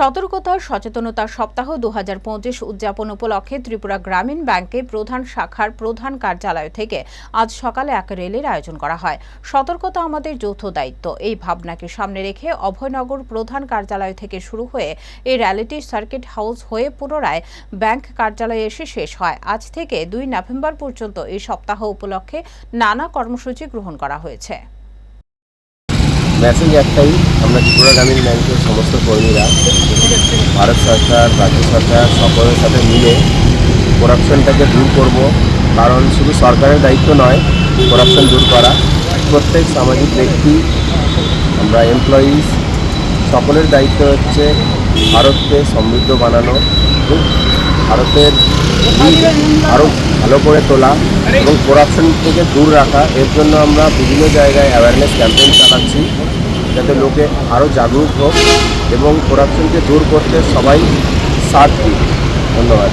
সতর্কতা, সচেতনতা সপ্তাহ দু হাজার পঁচিশ উদযাপন উপলক্ষে ত্রিপুরা গ্রামীণ ব্যাংকে প্রধান শাখার প্রধান কার্যালয় থেকে আজ সকালে এক রেলের আয়োজন করা হয়। সতর্কতা আমাদের যৌথ দায়িত্ব। এই ভাবনাকে সামনে রেখে অভয়নগর প্রধান কার্যালয় থেকে শুরু হয়ে এই র্যালিটি সার্কিট হাউস হয়ে পুনরায় ব্যাংক কার্যালয়ে এসে শেষ হয়। আজ থেকে দুই নভেম্বর পর্যন্ত এই সপ্তাহ উপলক্ষে নানা কর্মসূচি গ্রহণ করা হয়েছে। মেসেজ একটাই। আমরা ত্রিপুরা গ্রামীণ ব্যাংকের সমস্ত কর্মীরা, ভারত সরকার, রাজ্য সরকার সকলের সাথে মিলে করাপশনটাকে দূর করব। কারণ শুধু সরকারের দায়িত্ব নয় করাপশন দূর করা। প্রত্যেক সামাজিক ব্যক্তি, আমরা এমপ্লয়িজ সকলের দায়িত্ব হচ্ছে ভারতকে সমৃদ্ধ বানানো। এবং আরও ভালো করে তোলা এবং করাপশন থেকে দূর রাখা। এর জন্য আমরা বিভিন্ন জায়গায় অ্যাওয়ারনেস ক্যাম্পেইন চালাচ্ছি, যাতে লোকে আরও জাগরুক হোক এবং করাপশনকে দূর করতে সবাই সাথ দিই ধন্যবাদ।